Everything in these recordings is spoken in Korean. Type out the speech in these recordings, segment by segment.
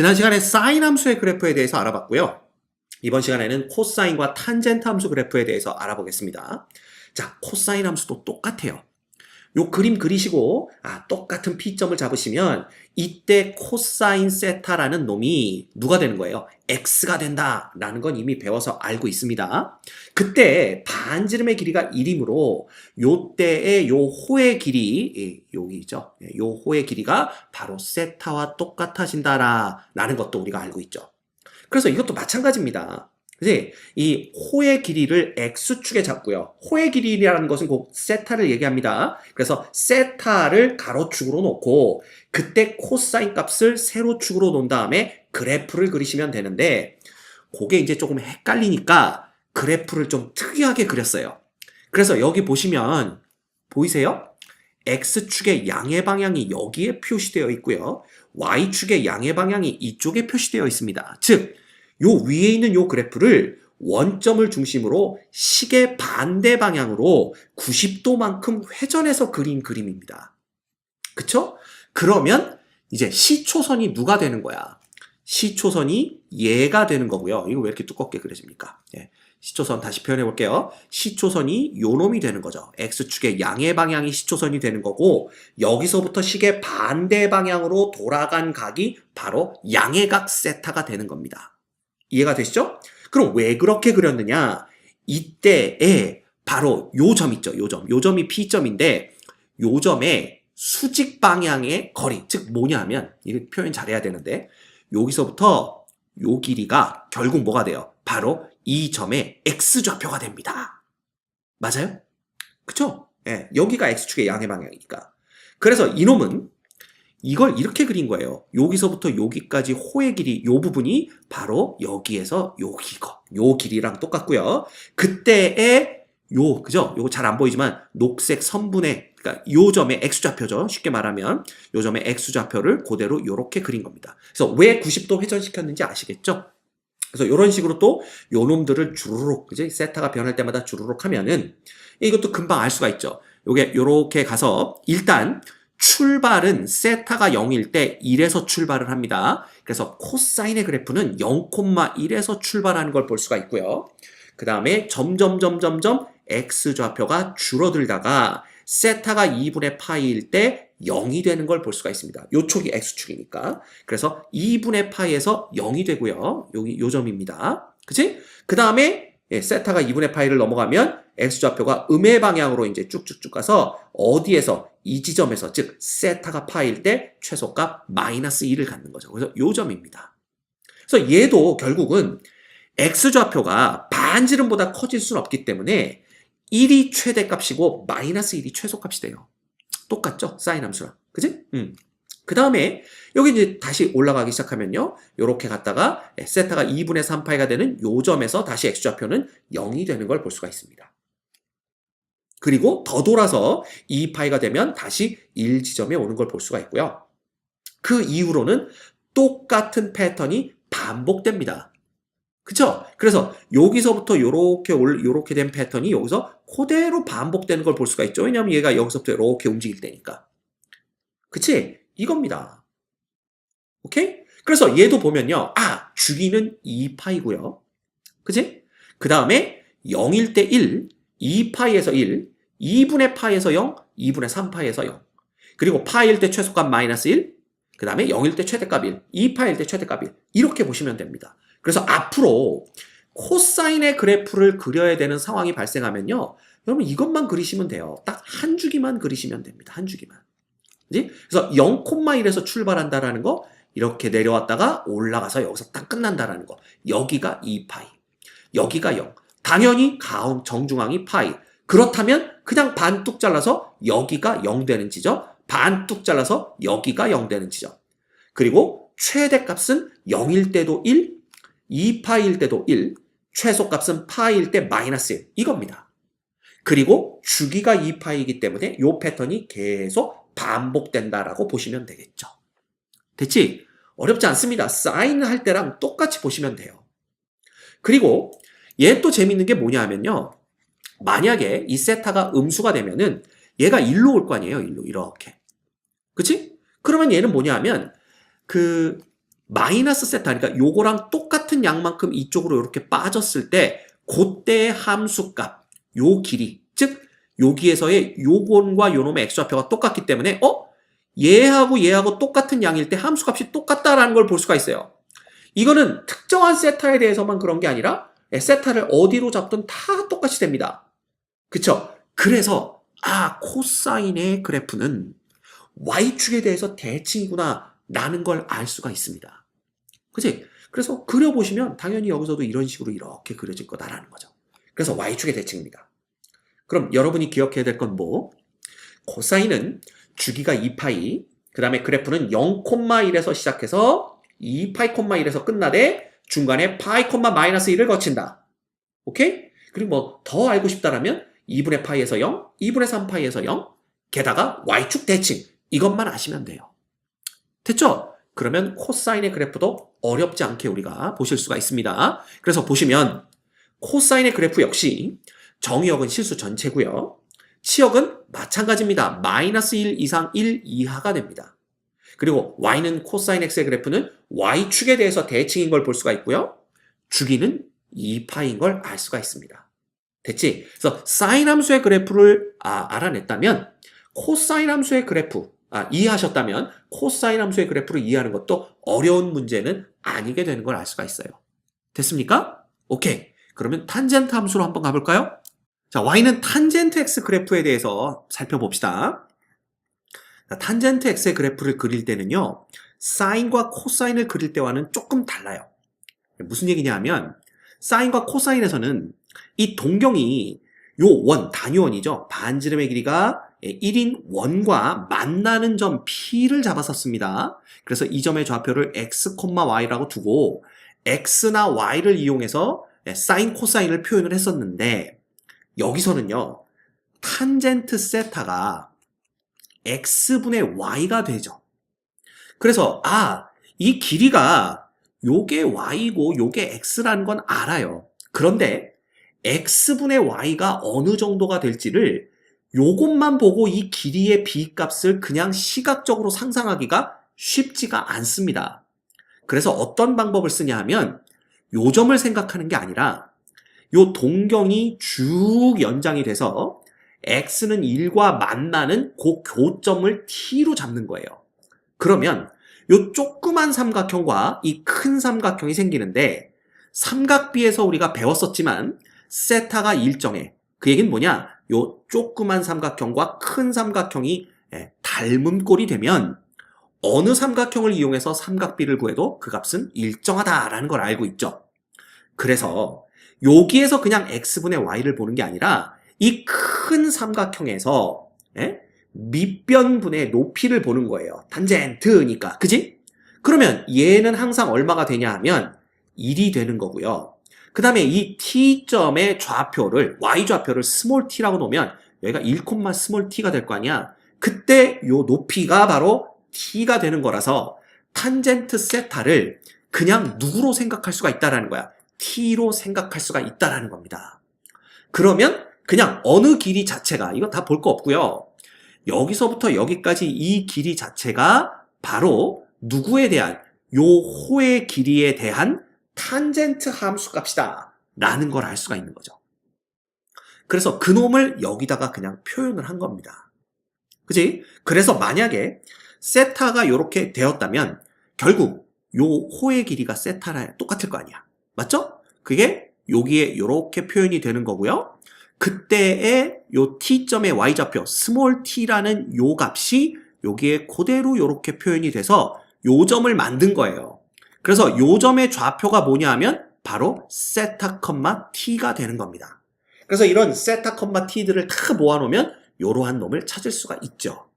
지난 시간에 사인 함수의 그래프에 대해서 알아봤고요. 이번 시간에는 코사인과 탄젠트 함수 그래프에 대해서 알아보겠습니다. 자, 코사인 함수도 똑같아요. 요 그림 그리시고 아 똑같은 P점을 잡으시면 이때 코사인 세타라는 놈이 누가 되는 거예요? X가 된다라는 건 이미 배워서 알고 있습니다. 그때 반지름의 길이가 1이므로 요때의 요 호의 길이 예, 여기죠. 예, 요 호의 길이가 바로 세타와 똑같아진다라는 것도 우리가 알고 있죠. 그래서 이것도 마찬가지입니다. 그지? 이 호의 길이를 x축에 잡고요. 호의 길이라는 것은 곧 세타를 얘기합니다. 그래서 세타를 가로축으로 놓고 그때 코사인 값을 세로축으로 놓은 다음에 그래프를 그리시면 되는데 그게 이제 조금 헷갈리니까 그래프를 좀 특이하게 그렸어요. 그래서 여기 보시면 보이세요? x축의 양의 방향이 여기에 표시되어 있고요. y축의 양의 방향이 이쪽에 표시되어 있습니다. 즉, 요 위에 있는 요 그래프를 원점을 중심으로 시계 반대 방향으로 90도만큼 회전해서 그린 그림입니다. 그쵸? 그러면 이제 시초선이 누가 되는 거야? 시초선이 얘가 되는 거고요. 이거 왜 이렇게 두껍게 그려집니까? 예. 시초선 다시 표현해 볼게요. 시초선이 요 놈이 되는 거죠. X축의 양의 방향이 시초선이 되는 거고 여기서부터 시계 반대 방향으로 돌아간 각이 바로 양의 각 세타가 되는 겁니다. 이해가 되시죠? 그럼 왜 그렇게 그렸느냐? 이때에 바로 요 점 있죠. 요 점. 요 점이 P점인데 요 점의 수직 방향의 거리, 즉 뭐냐면 이거 표현 잘해야 되는데 여기서부터 요 길이가 결국 뭐가 돼요? 바로 이 점의 x좌표가 됩니다. 맞아요? 그쵸? 예, 여기가 x축의 양의 방향이니까. 그래서 이놈은 이걸 이렇게 그린 거예요. 여기서부터 여기까지 호의 길이 요 부분이 바로 여기에서 여기거 요 길이랑 똑같고요. 그때의 요 그죠? 요거 잘 안 보이지만 녹색 선분의 그러니까 요 점의 x좌표죠. 쉽게 말하면 요 점의 x좌표를 그대로 요렇게 그린 겁니다. 그래서 왜 90도 회전시켰는지 아시겠죠? 그래서 이런 식으로 또 요놈들을 주르륵 그지 세타가 변할 때마다 주르륵 하면은 이것도 금방 알 수가 있죠. 요게 요렇게 가서 일단 출발은 세타가 0일 때 1에서 출발을 합니다. 그래서 코사인의 그래프는 0,1에서 출발하는 걸 볼 수가 있고요. 그 다음에 점점 점점 점 x좌표가 줄어들다가 세타가 2분의 파이일 때 0이 되는 걸 볼 수가 있습니다. 요 촉이 x축이니까. 그래서 2분의 파이에서 0이 되고요. 여기 요 점입니다. 그치? 그 다음에 예, 세타가 2분의 파이를 넘어가면 x좌표가 음의 방향으로 이제 쭉쭉쭉 가서 어디에서 이 지점에서 즉 세타가 파일 때 최소값 마이너스 1을 갖는 거죠. 그래서 요 점입니다. 그래서 얘도 결국은 x좌표가 반지름보다 커질 수는 없기 때문에 1이 최대값이고 마이너스 1이 최소값이 돼요. 똑같죠? 사인 함수랑. 그지? 음. 그 다음에 여기 이제 다시 올라가기 시작하면요. 요렇게 갔다가 세타가 2분의 3파이가 되는 요 점에서 다시 x좌표는 0이 되는 걸 볼 수가 있습니다. 그리고 더 돌아서 2파이가 되면 다시 1 지점에 오는 걸 볼 수가 있고요. 그 이후로는 똑같은 패턴이 반복됩니다. 그쵸? 그래서 여기서부터 요렇게 올, 요렇게 된 패턴이 여기서 그대로 반복되는 걸 볼 수가 있죠. 왜냐면 얘가 여기서부터 이렇게 움직일 때니까. 그치? 이겁니다. 오케이? 그래서 얘도 보면요. 아, 주기는 2파이고요. 그치? 그 다음에 0일 때 1, 2파이에서 1, 2분의 파이에서 0, 2분의 3파이에서 0. 그리고 파일 때 최소값 마이너스 1, 그 다음에 0일 때 최대값 1, 2파일 때 최대값 1. 이렇게 보시면 됩니다. 그래서 앞으로 코사인의 그래프를 그려야 되는 상황이 발생하면요. 여러분 이것만 그리시면 돼요. 딱 한 주기만 그리시면 됩니다. 한 주기만. 그지? 그래서 0,1에서 출발한다라는 거 이렇게 내려왔다가 올라가서 여기서 딱 끝난다라는 거. 여기가 2파이. 여기가 0. 당연히 가운 정중앙이 파이. 그렇다면 그냥 반뚝 잘라서 여기가 0 되는 지점, 반뚝 잘라서 여기가 0 되는 지점. 그리고 최대값은 0일 때도 1, 2파일 때도 1, 최소값은 파일 때 마이너스 1. 이겁니다. 그리고 주기가 2파이기 때문에 이 패턴이 계속 반복된다라고 보시면 되겠죠. 됐지? 어렵지 않습니다. 사인 할 때랑 똑같이 보시면 돼요. 그리고 얘 또 재밌는 게 뭐냐 하면요. 만약에 이 세타가 음수가 되면은 얘가 일로 올 거 아니에요. 일로 이렇게. 그치? 그러면 얘는 뭐냐 하면 그 마이너스 세타, 그러니까 요거랑 똑같은 양만큼 이쪽으로 이렇게 빠졌을 때, 그때의 함수값, 요 길이, 즉, 여기에서의 요건과 요놈의 x좌표가 똑같기 때문에, 어? 얘하고 얘하고 똑같은 양일 때 함수값이 똑같다라는 걸 볼 수가 있어요. 이거는 특정한 세타에 대해서만 그런 게 아니라, 예, 세타를 어디로 잡든 다 똑같이 됩니다. 그쵸? 그래서, 아, 코사인의 그래프는 y축에 대해서 대칭이구나, 라는 걸 알 수가 있습니다. 그치? 그래서 그려보시면 당연히 여기서도 이런 식으로 이렇게 그려질 거다라는 거죠. 그래서 y축의 대칭입니다. 그럼 여러분이 기억해야 될 건 뭐? 코사인은 주기가 2파이, 그 다음에 그래프는 0,1에서 시작해서 2파이, 1에서 끝나되 중간에 파이, 마이너스 1을 거친다. 오케이? 그리고 뭐 더 알고 싶다라면 2분의 파이에서 0, 2분의 3파이에서 0, 게다가 y축 대칭 이것만 아시면 돼요. 됐죠? 그러면 코사인의 그래프도 어렵지 않게 우리가 보실 수가 있습니다. 그래서 보시면 코사인의 그래프 역시 정의역은 실수 전체고요. 치역은 마찬가지입니다. 마이너스 1 이상 1 이하가 됩니다. 그리고 y는 코사인 x의 그래프는 y축에 대해서 대칭인 걸 볼 수가 있고요. 주기는 2파인 걸 알 수가 있습니다. 됐지? 그래서 사인 함수의 그래프를 아, 알아냈다면 코사인 함수의 그래프 아, 이해하셨다면 코사인 함수의 그래프를 이해하는 것도 어려운 문제는 아니게 되는 걸 알 수가 있어요. 됐습니까? 오케이. 그러면 탄젠트 함수로 한번 가볼까요? 자, y는 탄젠트 x 그래프에 대해서 살펴봅시다. 자, 탄젠트 x의 그래프를 그릴 때는요, 사인과 코사인을 그릴 때와는 조금 달라요. 무슨 얘기냐 하면, 사인과 코사인에서는 이 동경이 요 원, 단위원이죠. 반지름의 길이가 1인 원과 만나는 점 P를 잡았었습니다. 그래서 이 점의 좌표를 X, Y라고 두고 X나 Y를 이용해서 사인, 코사인을 표현을 했었는데 여기서는요. 탄젠트 세타가 X분의 Y가 되죠. 그래서 아, 이 길이가 요게 Y고 요게 X라는 건 알아요. 그런데 X분의 Y가 어느 정도가 될지를 요것만 보고 이 길이의 b 값을 그냥 시각적으로 상상하기가 쉽지가 않습니다. 그래서 어떤 방법을 쓰냐 하면 요 점을 생각하는 게 아니라 요 동경이 쭉 연장이 돼서 x는 1과 만나는 그 교점을 t로 잡는 거예요. 그러면 요 조그만 삼각형과 이 큰 삼각형이 생기는데 삼각비에서 우리가 배웠었지만 세타가 일정해. 그 얘기는 뭐냐? 요 조그만 삼각형과 큰 삼각형이 예, 닮은 꼴이 되면 어느 삼각형을 이용해서 삼각비를 구해도 그 값은 일정하다라는 걸 알고 있죠. 그래서 여기에서 그냥 x분의 y를 보는 게 아니라 이 큰 삼각형에서 예? 밑변분의 높이를 보는 거예요. 탄젠트니까. 그지? 그러면 얘는 항상 얼마가 되냐 하면 1이 되는 거고요. 그 다음에 이 t점의 좌표를 y좌표를 스몰 t라고 놓으면 여기가 1, 스몰 t가 될 거 아니야. 그때 요 높이가 바로 t가 되는 거라서 탄젠트 세타를 그냥 누구로 생각할 수가 있다라는 거야. T로 생각할 수가 있다라는 겁니다. 그러면 그냥 어느 길이 자체가 이거 다 볼 거 없고요. 여기서부터 여기까지 이 길이 자체가 바로 누구에 대한 요 호의 길이에 대한 탄젠트 함수 값이다. 라는 걸 알 수가 있는 거죠. 그래서 그놈을 여기다가 그냥 표현을 한 겁니다. 그지? 그래서 만약에 세타가 이렇게 되었다면 결국 요 호의 길이가 세타랑 똑같을 거 아니야. 맞죠? 그게 여기에 이렇게 표현이 되는 거고요. 그때의 요 t점의 y좌표 스몰 t라는 요 값이 여기에 그대로 이렇게 표현이 돼서 요 점을 만든 거예요. 그래서 요 점의 좌표가 뭐냐 하면 바로 세타 컴마 t가 되는 겁니다. 그래서 이런 세타 컴마 t들을 다 모아놓으면 요러한 놈을 찾을 수가 있죠.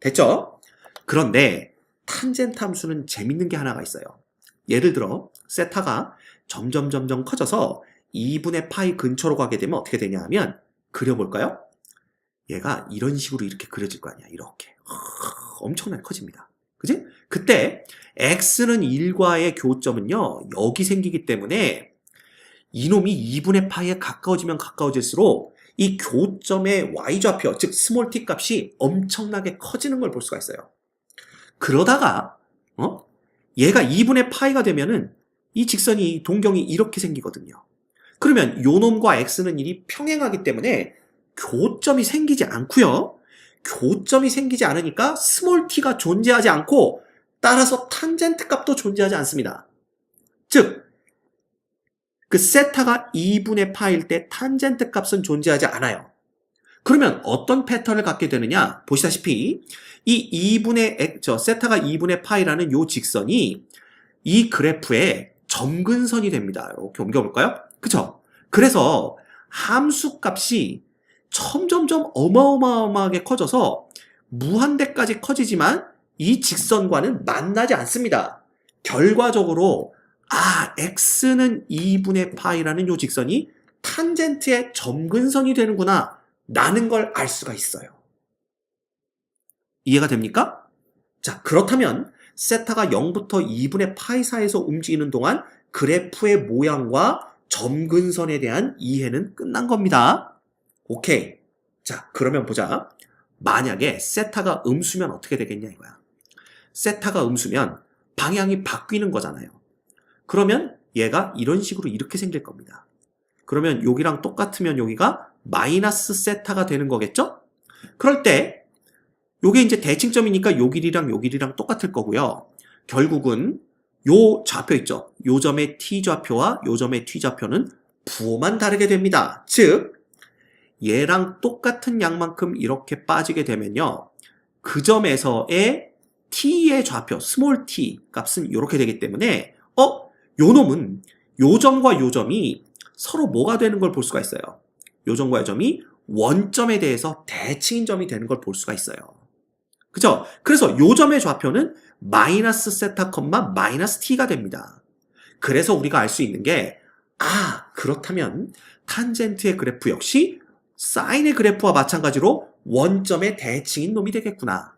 됐죠? 그런데 탄젠트 함수는 재밌는 게 하나가 있어요. 예를 들어 세타가 점점 점점 커져서 2분의 파이 근처로 가게 되면 어떻게 되냐 하면 그려볼까요? 얘가 이런 식으로 이렇게 그려질 거 아니야. 이렇게. 엄청나게 커집니다. 그지? 그때 x는 1과의 교점은요, 여기 생기기 때문에 이놈이 2분의 파이에 가까워지면 가까워질수록 이 교점의 y좌표, 즉 스몰 t 값이 엄청나게 커지는 걸 볼 수가 있어요. 그러다가 어? 얘가 2분의 파이가 되면은 이 직선이 동경이 이렇게 생기거든요. 그러면 요 놈과 x는 일이 평행하기 때문에 교점이 생기지 않고요. 교점이 생기지 않으니까 스몰 t가 존재하지 않고 따라서 탄젠트 값도 존재하지 않습니다. 즉, 그 세타가 2분의 파일 때 탄젠트 값은 존재하지 않아요. 그러면 어떤 패턴을 갖게 되느냐? 보시다시피 이 2분의 엑- 저 세타가 2분의 파이라는 요 직선이 이 그래프의 점근선이 됩니다. 이렇게 옮겨볼까요? 그쵸? 그래서 함수 값이 점점점 어마어마하게 커져서 무한대까지 커지지만 이 직선과는 만나지 않습니다. 결과적으로 아 x는 2분의 파이라는 요 직선이 탄젠트의 점근선이 되는구나 라는 걸 알 수가 있어요. 이해가 됩니까? 자 그렇다면 세타가 0부터 2분의 파이 사이에서 움직이는 동안 그래프의 모양과 점근선에 대한 이해는 끝난 겁니다. 오케이. 자, 그러면 보자. 만약에 세타가 음수면 어떻게 되겠냐 이거야. 세타가 음수면 방향이 바뀌는 거잖아요. 그러면 얘가 이런 식으로 이렇게 생길 겁니다. 그러면 여기랑 똑같으면 여기가 마이너스 세타가 되는 거겠죠? 그럴 때 요게 이제 대칭점이니까 요 길이랑 요 길이랑 똑같을 거고요. 결국은 요 좌표 있죠? 요 점의 t 좌표와 요 점의 t 좌표는 부호만 다르게 됩니다. 즉 얘랑 똑같은 양만큼 이렇게 빠지게 되면요. 그 점에서의 t의 좌표, 스몰 t 값은 이렇게 되기 때문에 어? 요 놈은 요 점과 요 점이 서로 뭐가 되는 걸 볼 수가 있어요. 요 점과 요 점이 원점에 대해서 대칭인 점이 되는 걸 볼 수가 있어요. 그죠? 그래서 요 점의 좌표는 마이너스 세타 컴마 마이너스 t가 됩니다. 그래서 우리가 알 수 있는 게, 아, 그렇다면 탄젠트의 그래프 역시 사인의 그래프와 마찬가지로 원점의 대칭인 놈이 되겠구나.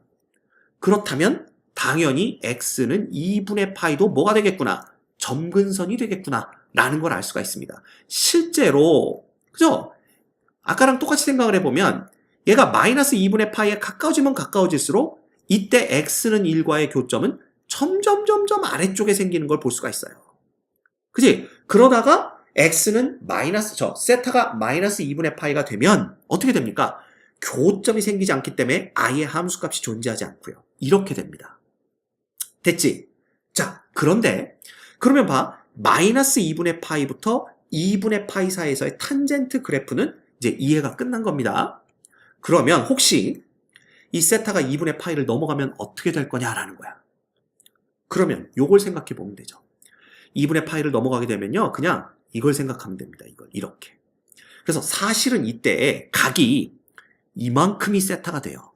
그렇다면 당연히 x는 2분의 파이도 뭐가 되겠구나. 점근선이 되겠구나. 라는 걸 알 수가 있습니다. 실제로, 그죠? 아까랑 똑같이 생각을 해보면 얘가 마이너스 2분의 파이에 가까워지면 가까워질수록 이때 x는 1과의 교점은 점점 점점 아래쪽에 생기는 걸 볼 수가 있어요. 그지? 그러다가 x는 마이너스 저 세타가 마이너스 2분의 파이가 되면 어떻게 됩니까? 교점이 생기지 않기 때문에 아예 함수값이 존재하지 않고요. 이렇게 됩니다. 됐지? 자, 그런데 그러면 봐. 마이너스 2분의 파이부터 2분의 파이 사이에서의 탄젠트 그래프는 이제 이해가 끝난 겁니다. 그러면 혹시 이 세타가 2분의 파이를 넘어가면 어떻게 될 거냐라는 거야. 그러면 요걸 생각해 보면 되죠. 2분의 파이를 넘어가게 되면요. 그냥 이걸 생각하면 됩니다. 이걸 이렇게. 그래서 사실은 이때 각이 이만큼이 세타가 돼요.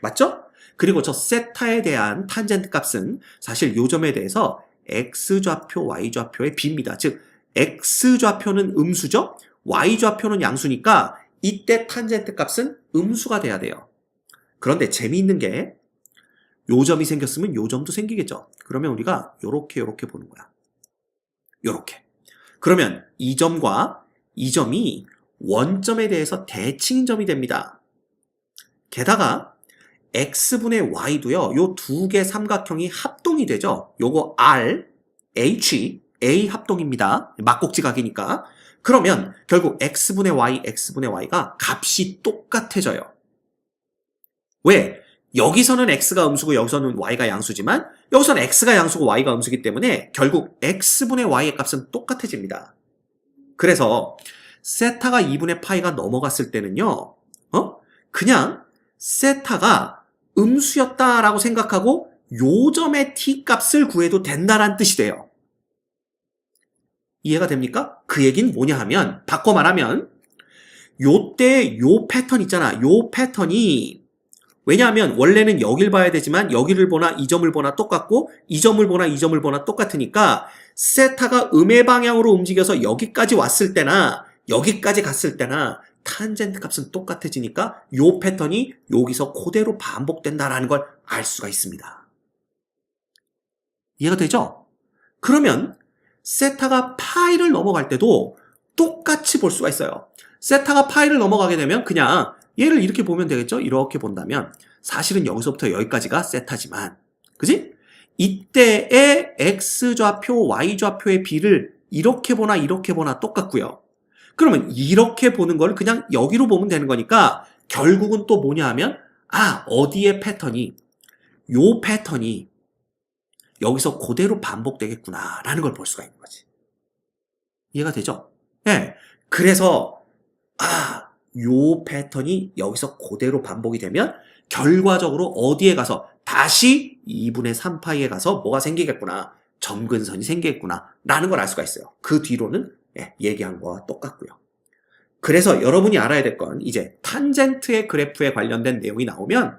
맞죠? 그리고 저 세타에 대한 탄젠트 값은 사실 요 점에 대해서 x좌표, y좌표의 b입니다. 즉 x좌표는 음수죠? Y좌표는 양수니까 이때 탄젠트 값은 음수가 돼야 돼요. 그런데 재미있는 게 요 점이 생겼으면 요 점도 생기겠죠. 그러면 우리가 요렇게 요렇게 보는 거야. 요렇게. 그러면 이 점과 이 점이 원점에 대해서 대칭인 점이 됩니다. 게다가 x분의 y도요. 요 두 개 삼각형이 합동이 되죠. 요거 r, h, a 합동입니다. 막곡지각이니까. 그러면 결국 x분의 y, x분의 y가 값이 똑같아져요. 왜? 여기서는 x가 음수고 여기서는 y가 양수지만 여기서는 x가 양수고 y가 음수기 때문에 결국 x분의 y의 값은 똑같아집니다. 그래서 세타가 2분의 파이가 넘어갔을 때는요. 어? 그냥 세타가 음수였다라고 생각하고 요 점의 t 값을 구해도 된다란 뜻이 돼요. 이해가 됩니까? 그 얘기는 뭐냐 하면 바꿔 말하면 요때 요 패턴 있잖아. 요 패턴이 왜냐하면 원래는 여길 봐야 되지만 여기를 보나 이 점을 보나 똑같고 이 점을 보나 이 점을 보나 똑같으니까 세타가 음의 방향으로 움직여서 여기까지 왔을 때나 여기까지 갔을 때나 탄젠트 값은 똑같아지니까 요 패턴이 여기서 그대로 반복된다라는 걸 알 수가 있습니다. 이해가 되죠? 그러면 세타가 파이를 넘어갈 때도 똑같이 볼 수가 있어요. 세타가 파이를 넘어가게 되면 그냥 얘를 이렇게 보면 되겠죠? 이렇게 본다면 사실은 여기서부터 여기까지가 세타지만 그지? 이때의 x좌표, y좌표의 비를 이렇게 보나 이렇게 보나 똑같고요. 그러면 이렇게 보는 걸 그냥 여기로 보면 되는 거니까 결국은 또 뭐냐 하면 아 어디의 패턴이 요 패턴이 여기서 그대로 반복되겠구나 라는 걸 볼 수가 있는 거지. 이해가 되죠? 네. 그래서 아, 요 패턴이 여기서 그대로 반복이 되면 결과적으로 어디에 가서 다시 2분의 3파이에 가서 뭐가 생기겠구나. 점근선이 생기겠구나. 라는 걸 알 수가 있어요. 그 뒤로는 예, 얘기한 거와 똑같고요. 그래서 여러분이 알아야 될 건 이제 탄젠트의 그래프에 관련된 내용이 나오면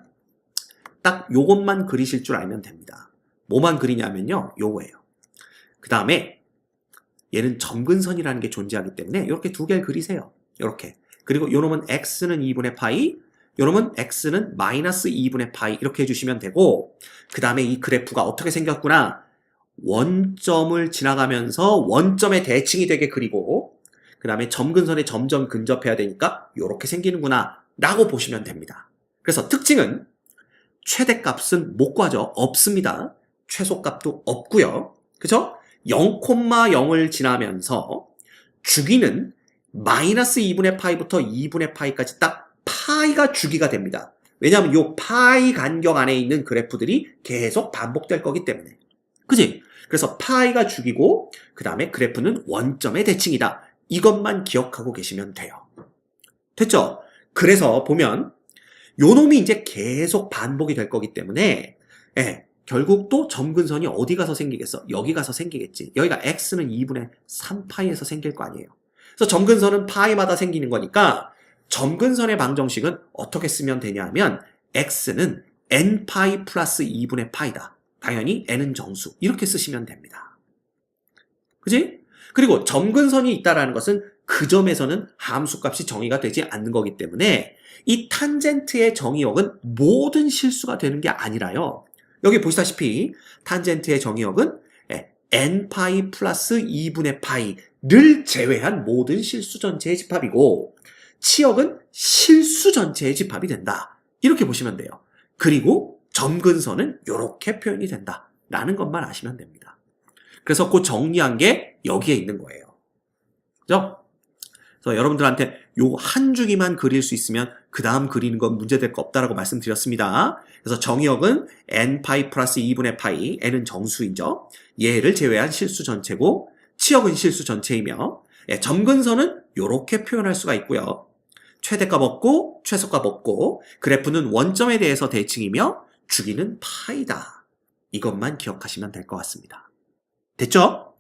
딱 요것만 그리실 줄 알면 됩니다. 뭐만 그리냐면요. 요거예요. 그 다음에 얘는 점근선이라는 게 존재하기 때문에 이렇게 두 개를 그리세요. 이렇게. 그리고 요놈은 x는 2분의 파이, 요놈은 x는 마이너스 2분의 파이 이렇게 해주시면 되고 그 다음에 이 그래프가 어떻게 생겼구나 원점을 지나가면서 원점의 대칭이 되게 그리고 그 다음에 점근선에 점점 근접해야 되니까 이렇게 생기는구나 라고 보시면 됩니다. 그래서 특징은 최대값은 못 구하죠. 없습니다. 최소값도 없고요. 그죠? 0,0을 지나면서 주기는 마이너스 2분의 파이부터 2분의 파이까지 딱 파이가 주기가 됩니다. 왜냐하면 이 파이 간격 안에 있는 그래프들이 계속 반복될 거기 때문에. 그지? 그래서 파이가 주기고 그 다음에 그래프는 원점의 대칭이다. 이것만 기억하고 계시면 돼요. 됐죠? 그래서 보면 요 놈이 이제 계속 반복이 될 거기 때문에 예, 결국 또 점근선이 어디 가서 생기겠어? 여기 가서 생기겠지. 여기가 x는 2분의 3파이에서 생길 거 아니에요. 그래서 점근선은 파이마다 생기는 거니까 점근선의 방정식은 어떻게 쓰면 되냐 하면 x는 n파이 플러스 2분의 파이다. 당연히 n은 정수. 이렇게 쓰시면 됩니다. 그지? 그리고 점근선이 있다라는 것은 그 점에서는 함수값이 정의가 되지 않는 거기 때문에 이 탄젠트의 정의역은 모든 실수가 되는 게 아니라요. 여기 보시다시피 탄젠트의 정의역은 예, n파이 플러스 2분의 파이를 제외한 모든 실수 전체의 집합이고 치역은 실수 전체의 집합이 된다. 이렇게 보시면 돼요. 그리고 점근선은 이렇게 표현이 된다. 라는 것만 아시면 됩니다. 그래서 그 정리한 게 여기에 있는 거예요. 그죠? 그래서 여러분들한테 요한 주기만 그릴 수 있으면 그 다음 그리는 건 문제될 거 없다라고 말씀드렸습니다. 그래서 정의역은 n파이 플러스 2분의 파이, n은 정수이죠. 얘를 제외한 실수 전체고 치역은 실수 전체이며 예, 점근선은 이렇게 표현할 수가 있고요. 최대값 없고 최소값 없고 그래프는 원점에 대해서 대칭이며 주기는 파이다. 이것만 기억하시면 될 것 같습니다. 됐죠?